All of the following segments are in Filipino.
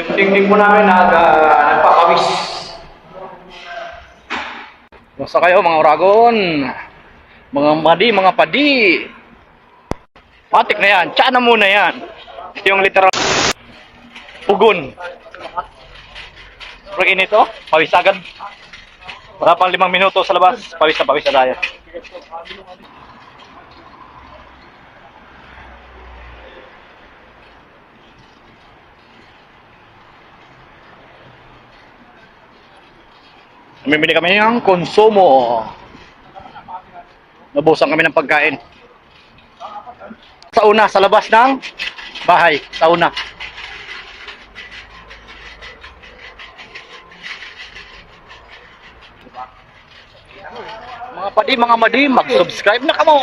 Yung dingding po namin nag, uh, nagpapawis. Basta kayo mga oragon. Mga madi, mga padi. Matik na yan. Tiyan na muna yan. Yung literal pugon. Sobrang init oh. Pawis agad. Wala pang limang minuto sa labas. Pawis na pawis na tayo. Bumibili kami ng konsumo. Nabusan kami ng pagkain. Sa una, sa labas ng bahay. Sa una. Mga padi, mga madi, mag-subscribe na kamo.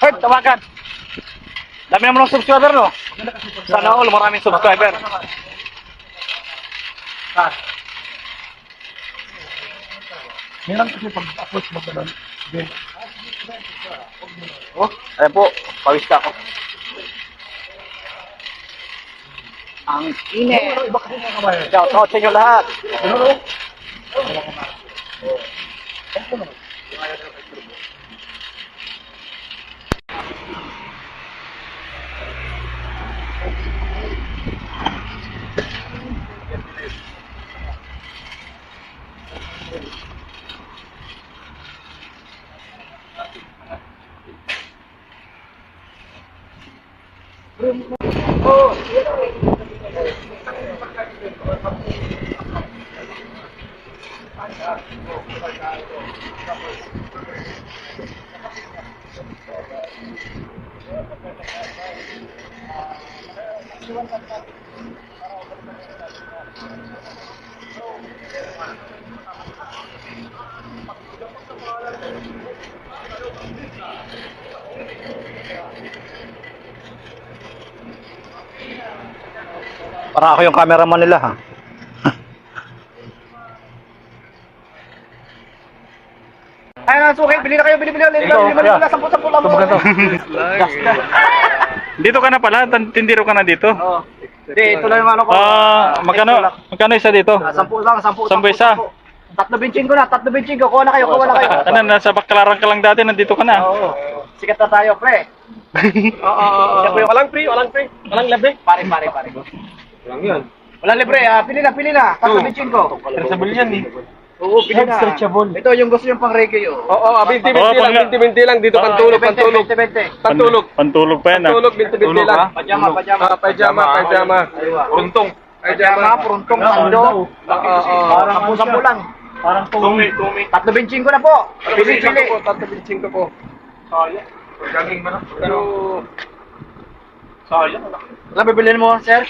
Herd, tawagan. Dami naman ng subscriber, no? Sana all, maraming subscriber. Meron kasi pag-approach mo ganun. Then, Oh, ayan po, pawis ka ako. Ang init. Shout out sa inyo lahat. rumbo Para ako yung cameraman nila ha. Ay, na, suki, bili na kayo, bili, bili, bili, bili, bili, bili, bili, sampu. Dito ka na pala, tindiro ka na dito. Oo. Hindi, ito lang yung ano ko. Ah, magkano magkano isa dito? Ah, Sampu lang, sampu, Sampu isa? Tatlo benching ko na, tatlo benching ko. Kuha na kayo, kuha na kayo. Ano, nasa baklaran ka lang dati, nandito ka na. Oo. Sikat na tayo, pre. Oo, oo, oo. Walang free, walang free. Walang labi. Pare, pare, pare. Walang yun. Wala libre, ah. Pili na, pili na. Benching ko. Traceable yan eh. Oo, pili na. Stretchable. Ito yung gusto yung pang reggae, oh. Oo, oh, 20-20 Oo, lang, pang- 20-20 lang. Dito pantulog, pantulog. 20, 20. Pantulog. Pantulog pa yan ah. Pantulog, 20-20 lang. Pajama, pajama. Ah, pajama, pajama. Aywa. Runtong. Pajama, pruntong, sando. Oo, oo. Parang lang. Parang tumi, tumi. Tatlo benching ko na po. Pili, Tatlo pili. po, tatlo binsing ko po. Sayang. Pero... Sayang. Wala bibilin mo, sir?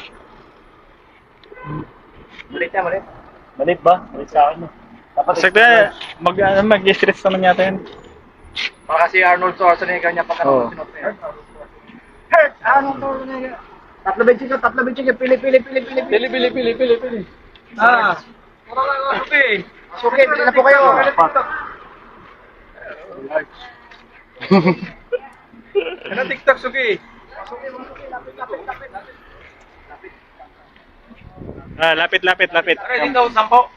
Malit yan, malit. Malit ba? Malit sa akin. Dapat Sakto mag, ano, mag-stress naman yata yan. Baka si Arnold Schwarzenegger niya Oo. sinuot na yan. Hurt! Arnold Schwarzenegger. Tatlo benching ko, tatlo benching ko. Pili, pili, pili, pili, Pili, pili, pili, pili, pili. Ah. Okay. Pili na po kayo. Ano TikTok, Suki? Ah, lapit, lapit, lapit. Aray, dito, sampo.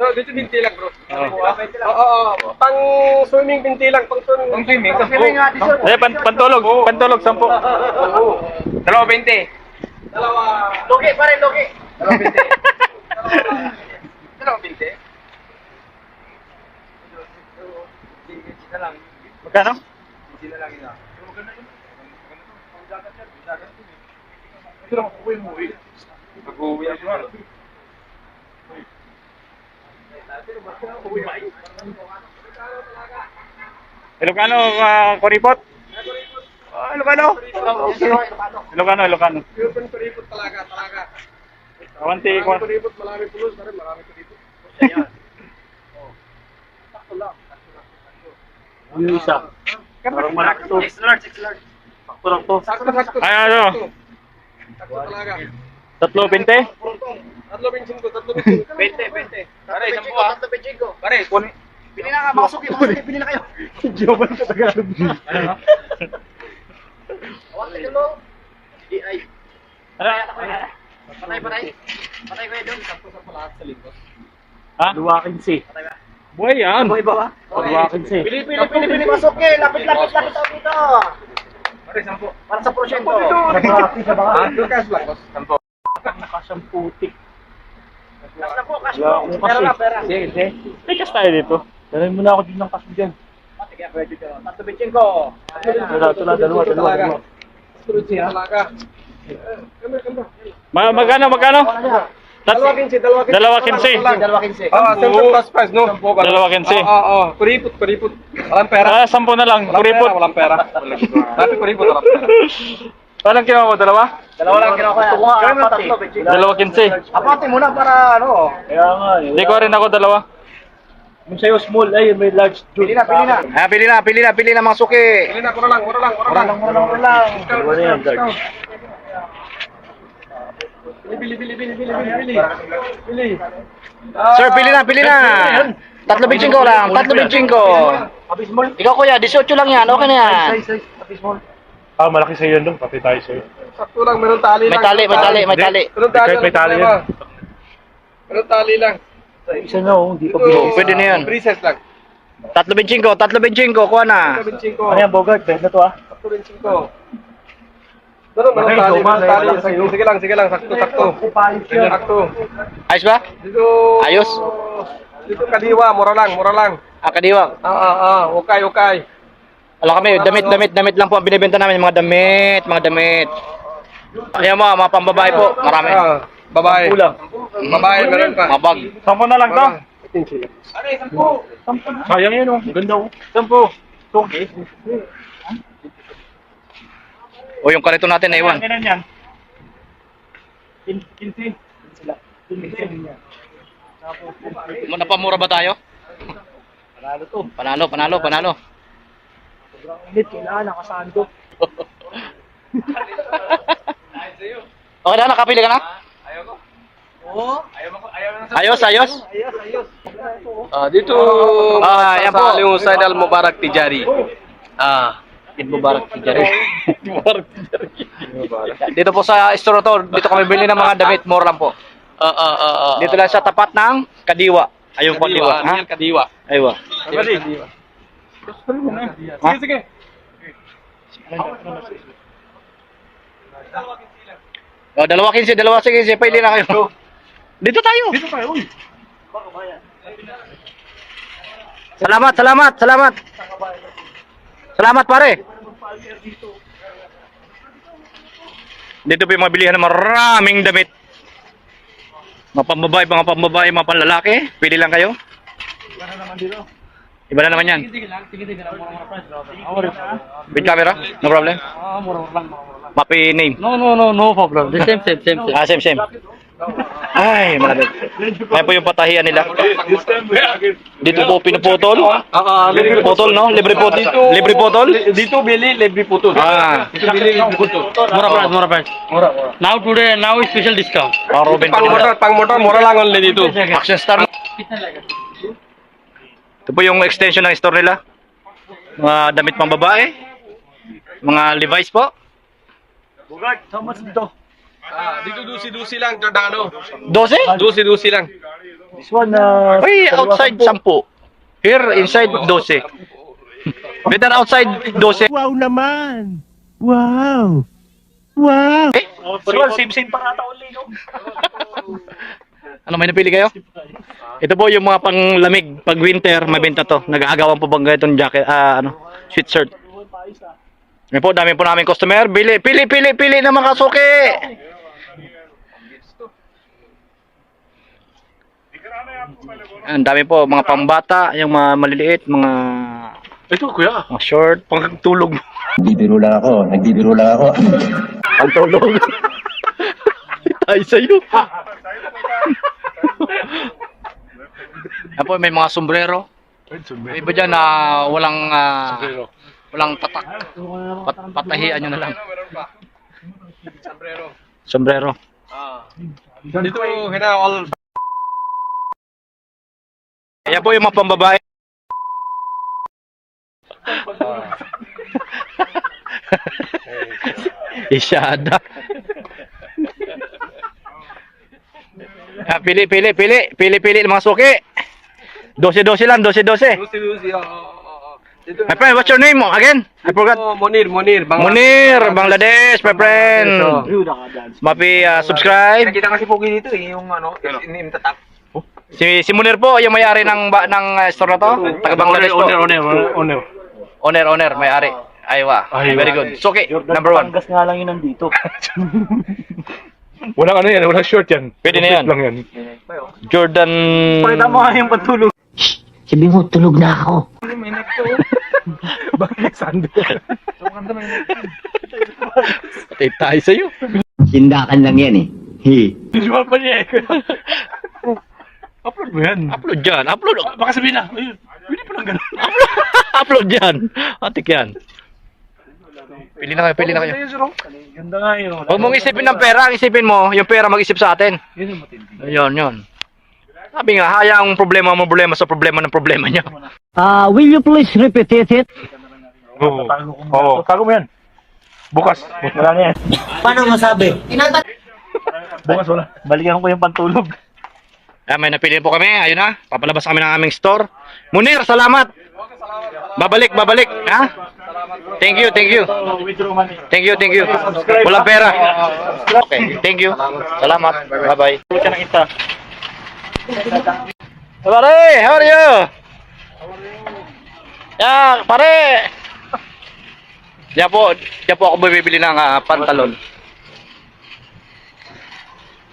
No, dito binti lang, bro. Oo. Oo, oo. Pang swimming binti lang, pang swimming. Pang swimming? Dito. Eh, pan pantulog, pantulog, sampo. Dalawa binti. Dalawa. Logi, pare, logi. Dalawa binti. Dalawa binti. Magkano? Mag-uwi ako na. Ilocano, uh, Kuripot? Ah, Ilocano? Ilocano, Ilocano. Urban kuripot talaga, talaga. Kawanti, kawanti. kuripot, marami pulos, marami kuripot. Yung isa. Parang malaki to. Sakto lang to. Sakto, sakto. Ay, ano? Sakto talaga. Tatlo, binte? Tatlo bensin ko, tatlo bensin ko. 20, 20. Pare, Tatlo isang benching ko, buwa. tatlo benching ko. Pare, kun Pili na nga, mga suki, mga suki, pili na kayo. Joban sa Tagalog. Ha? Luwakin si. Buhay yan. Buhay ba ba? Luwakin si. Pili, pili, pili, pili, eh. Lapit, lapit, lapit ako dito. Para sa porsyento. Sa baka. Cash lang, boss. Sampo. Nakasyang putik. Cash na po, cash Wala po. akong Pera na, pera. Sige, sige. May cash tayo dito. Dalhin mo na ako din ng cash dyan. Sige, pwede ko. Tato bitchin ko. Dalawa, dalawa, dalawa, dalawa. dalawa. Talaga. Ma magkano, magkano? Dalawa kinsi, dalawa kinsi. Dalawa kinsi. Dalawa kinsi. Ah, simple plus price, no? Dalawa kinsi. Oo, oo. Kuripot, kuripot. Walang pera. Ah, sampo na lang. Walang pera, Kuripot. walang pera. Dati kuripot, walang pera. Walang kinuha ko, dalawa? Dalawa lang kinuha ko yan. Gusto ko nga, tatlo. Dalawa kinsi. Apati muna para ano. Kaya nga eh. Hindi ko rin ako dalawa. Yung sa'yo small, ay may large. Pili na, pili na. Ah, pili na, pili na, pili na mga suki. Pili na, mura lang, mura lang, mura lang. Mura lang, mura lang. Dalawa na yan, large. Bili, bili, bili, bili, bili, bili. Bili. Sir, pili na, pili na. Tatlo bitching ko lang, tatlo bitching ko. Abismol. Ikaw kuya, 18 lang yan, okay na yan. Size, size. Abismol. Ah, malaki sa'yo yun, Pati tayo sa'yo. Sakto lang, meron tali May lang. tali, may tali, may tali. Meron tali Kahit may lang, tali yan. Meron tali lang. Isa na, oh. Hindi pa Ito, Pwede na yan. Princess lang. Tatlo bitching ko, tatlo bitching ko, kuha na. Ito, binching ko. Ano yan, Bogart? Bed na to, ah. Sakto, binching ko. Meron, Malaki, tali, meron tali. Sa'yo. Sige lang, sige lang, sakto, sakto. Sakto. Ayos ba? Dito. Ayos? Dito kadiwa, mura lang, mura lang. Ah, kadiwa. Ah, ah, ah, okay, okay. Alam kami, damit, damit, damit lang po ang binibenta namin, mga damit, mga damit. Ayan mo, mga pambabae po, marami. Ah, babae. Kulang. Babae, meron pa. Mga bag. Sampo na lang to. Ano, sampu? Sayang yun, oh. Ganda, oh. Sampo. Okay. O yung karito natin na iwan. Kailan yan? Kin- Kinsi. Mo napamura ba tayo? Panalo to. Panalo, panalo, panalo. Init, kailangan nakasando. okay na, nakapili ka na? Ayos, ayos. Ah, dito Ah, yan po. yung Said Al Mubarak Tijari. Ah, Eid Mubarak Tijari. Dito po sa store to, dito kami bili ng mga damit, mura lang po. Ah, ah, ah, ah. Dito lang sa tapat ng Kadiwa. Ayun po, Kadiwa. Ha? Kadiwa. Kadiwa. Aywa. Kadiwa. Sige, sige. O, dalawa kinsi, dalawa sige, sige, pili na kayo. Dito tayo. Dito tayo, uy. Salamat, salamat, salamat. Salamat pare. Dito po yung mabilihan ng maraming damit. Mga pambabae, mga pambabae, mga panlalaki. Pili lang kayo. Iba na naman yan. With camera? No problem? Mapi name. No, no, no, no problem. The same, same, same, Ah, same, same. Ay, malamig. Ayan po yung patahian nila. Dito po pinuputol. Ah, ah, libre Putol, no? Libre putol. Libre putol? Dito bili, libre putol. Ah, Dito bili, libre putol. Mura price, mura price. Mura, mura. Now today, now special discount. pang Ruben Pang motor, pang motor, mura lang only dito. Action star. Ito po yung extension ng store nila. Mga damit pang babae. Mga Levi's po. Bogart, how much dito? Ah, dito dusi-dusi lang, Giordano. 12? Dusi-dusi lang. This one, uh... Uy, outside 10. Here, inside 12. Better outside 12. Wow naman! Wow! Wow! Eh, This one, same, same para ata only, no? ano may napili kayo? Ito po yung mga panglamig. Pag winter, mabenta to. Nag-aagawan po bang ganitong jacket, ah, ano, sweatshirt. Yan po, dami po namin customer. Bili, pili, pili, pili na mga suki. Ang dami po, mga pambata, yung mga maliliit, mga, Ito, kuya. mga short, pang tulog. Nagbibiro lang ako, nagbibiro lang ako. Ang tulog. Tayo sa'yo. Yan po, may mga sombrero. May iba dyan na walang, ah, walang tatak. Pat patahian nyo na lang. Meron pa. Sombrero. Sombrero. Ah. Dito, hina all Yan po yung mga pambabae. Isyada. Ah, pili, pili, pili. Pili, pili ng mga suki. Dose-dose lang, dose-dose. Dusi, dusi. Oo, oo, oo. Dito. My friend, what's your name again? I forgot. Oh, Monir, Monir. Bangla- Munir, Bangladesh, my friend. Mapi uh, subscribe. Nakita kasi Pogi dito eh, yung ano, yung tatak. Si si Munir po, yung may-ari ng ba, ng uh, store na to. Taga Bangladesh po. Owner, owner, owner. Owner, owner, may-ari. Aywa. Very good. So, okay, number one. Panggas nga lang yun nandito. Walang ano yan, walang short yan. Pwede na yan. Lang yan. Jordan. Pakita mo nga yung pantulog. Sabi mo, tulog na ako. Bakit sando? Patay tayo sa'yo. Sindakan lang yan eh. He. Visual pa niya eh. Upload mo yan. Upload dyan. Upload. Baka sabihin na, "Uy, pwede pa lang ganun. Upload dyan. Atik yan. Pili na kayo, pili na kayo. Ganda nga yun. Huwag mong isipin ng pera, ang isipin mo, yung pera mag-isip sa atin. Yun yung matindi. Ayun, yun. Sabi nga, hayang problema mo problema sa problema ng problema niya. Ah, will you please repeat it? Oo. Oo. Tago mo yan. Bukas. Wala na yan. Paano masabi? Bukas wala. Balikan ko yung pantulog. Ah, may napili po kami. Ayun na. Papalabas kami ng aming store. Munir, salamat. Babalik, babalik. Ha? Thank you, thank you. Thank you, thank you. Walang pera. Okay, thank you. Salamat. Bye-bye. Pare, how are you? Yeah, pare. Diyan po, diyan po ako bumibili ng ah, pantalon.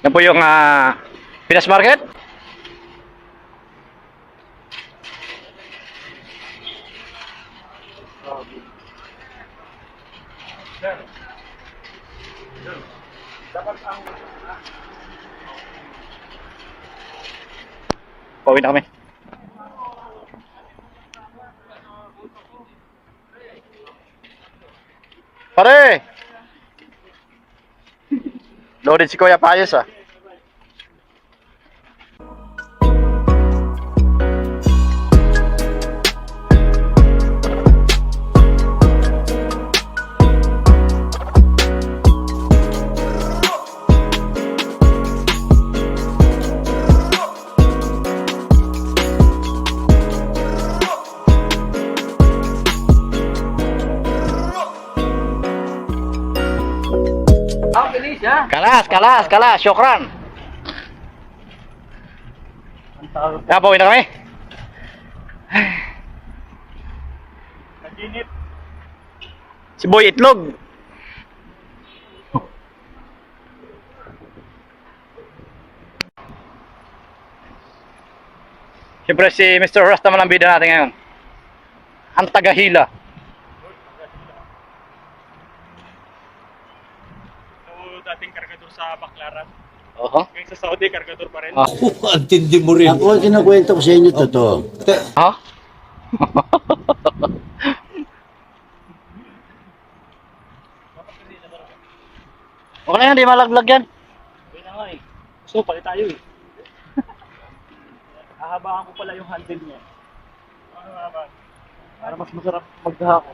Yan po yung ah, Pinas Market. Pauwi na kami. Pare! Loaded si Kuya Payos ah. Kalas, kalas, kalas, syukran. Ah, pauwi na kami. Naginip. Si Boy Itlog. Siyempre si Mr. Rasta naman ang bida natin ngayon. Ang tagahila. So, dating kargador sa Baklaran. Oho. Ngayon sa Saudi, kargador pa rin. Ah. Ako ang kinakwento ko sa inyo totoo. Ha? okay na yan, di malaglag yan. Okay na nga eh. So, palit tayo eh. Hahabaan ko pala yung handle niya. Ano nga ba? Para mas masarap maghahako.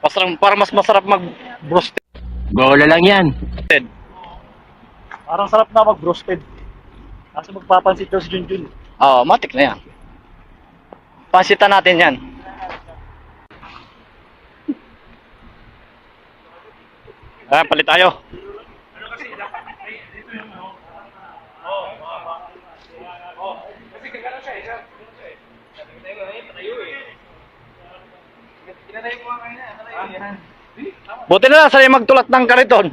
Masarap, para mas masarap mag-broasted. Bola lang yan. Parang sarap na mag-roasted. Kaso magpapansit daw si Junjun. Oo, matik na yan. Pansitan natin yan. Ah, palit tayo. Buti na lang sa'yo magtulat ng kariton.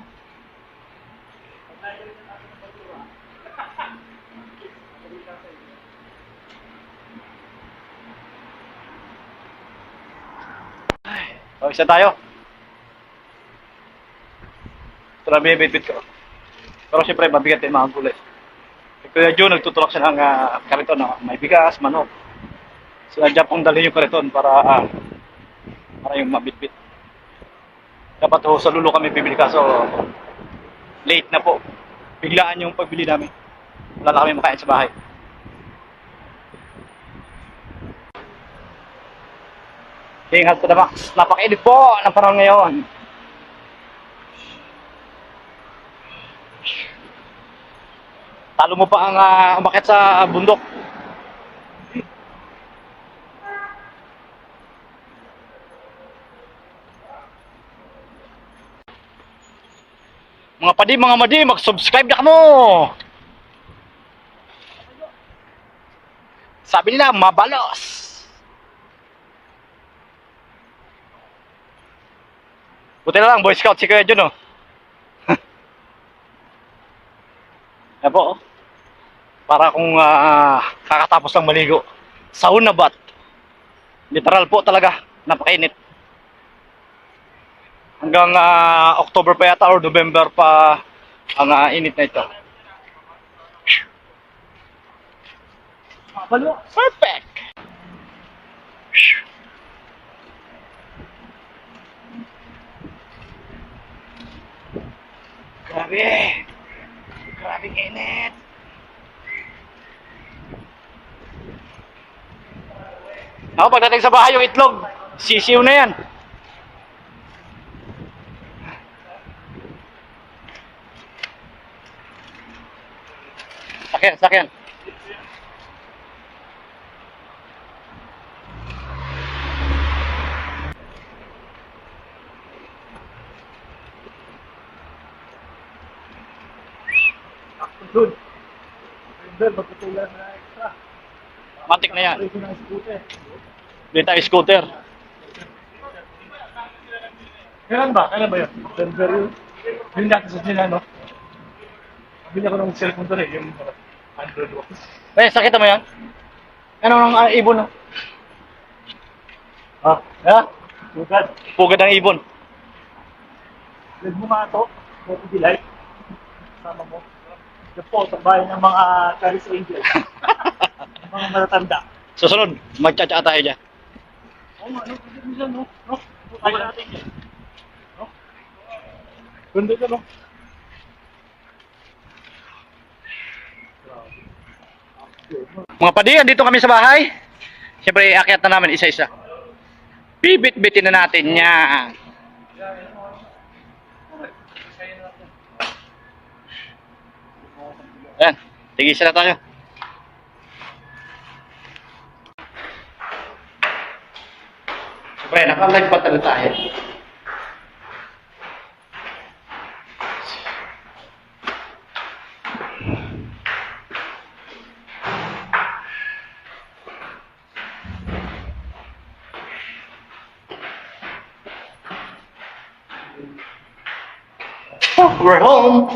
O, isa tayo. Ito na bibitbit ko. Pero siyempre, mabigat din mga gulay. Si Kuya Joe, nagtutulak siya ng ah, kariton na may bigas, manok. Sinadya pong dalhin yung kariton para, ah, para yung mabitbit. Dapat ho sa lulo kami bibili kaso late na po. Biglaan yung pagbili namin. Wala na kami makain sa bahay. Ingat sa damax. Napakainit po ng panahon ngayon. Talo mo pa ang ah, uh, umakit sa bundok. Mga padi, mga madi, mag-subscribe na mo. Sabi nila, mabalos. Buti na lang, Boy Scout si Kuya Jun, oh. Yan po, oh. Para kung ah, kakatapos lang maligo. Sauna bath. Literal po talaga, napakainit. Hanggang ah, October pa yata or November pa ang ah, init na ito. Perfect! Grabe! Grabe init! Ako, pagdating sa bahay, yung itlog, sisiw na yan. Sakyan, sakyan. Doon. Doon, na extra. Matik na yan. Hindi tayo scooter. Kailan ba? Kailan ba yun? December yun. Yun natin sa sila, no? Bili ako ng cellphone doon eh, yung uh, Android one. Eh, sakit mo yan? Ano ang uh, ibon, no? Ah, yeah? Sugad. Pugad ng ibon. Lag mo nga ito. Photo delight. Sama mo. Yung po, sa bahay ng mga Charis Angel. Ng mga matatanda. Susunod, magtsatsa tayo dyan. Oo nga, no? Pwede mo dyan, no? No? Kaya natin yan. No? Ganda ka, no? Mga padi, andito kami sa bahay. Siyempre, iakyat na namin isa-isa. Bibit-bitin na natin yan. Yan, tigisa na tayo. Siyempre, naka-live pa talaga tayo. We're home.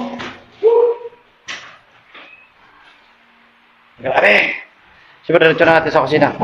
Grabe. Siyempre, dito na natin sa kusina.